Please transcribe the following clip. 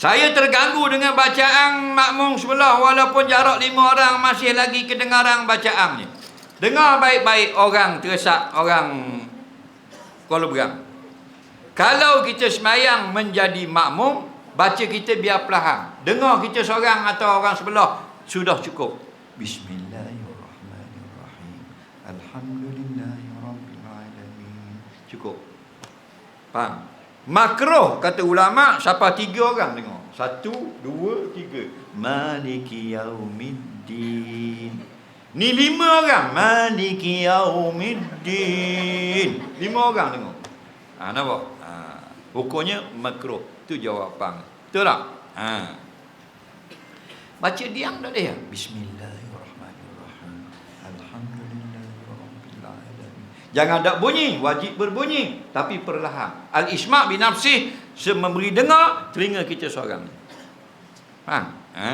Saya terganggu dengan bacaan makmum sebelah walaupun jarak lima orang masih lagi kedengaran bacaannya. Dengar baik-baik orang teresak, orang Kuala Berang. Kalau kita semayang menjadi makmum, baca kita biar perlahan. Dengar kita seorang atau orang sebelah, sudah cukup. Bismillahirrahmanirrahim. Alhamdulillahirrabbilalamin. Cukup. Faham? Makruh kata ulama siapa tiga orang dengar. Satu, dua, tiga. Maliki yaumiddin. Ni lima orang. Maliki yaumiddin. Lima orang dengar. Ha, nampak? Ha, hukumnya makruh. Itu jawapan. Betul tak? Ha. Baca diam tak dia? Bismillahirrahmanirrahim. Jangan ada bunyi, wajib berbunyi tapi perlahan. Al-isma' bi nafsih memberi dengar telinga kita seorang. Faham? Ha?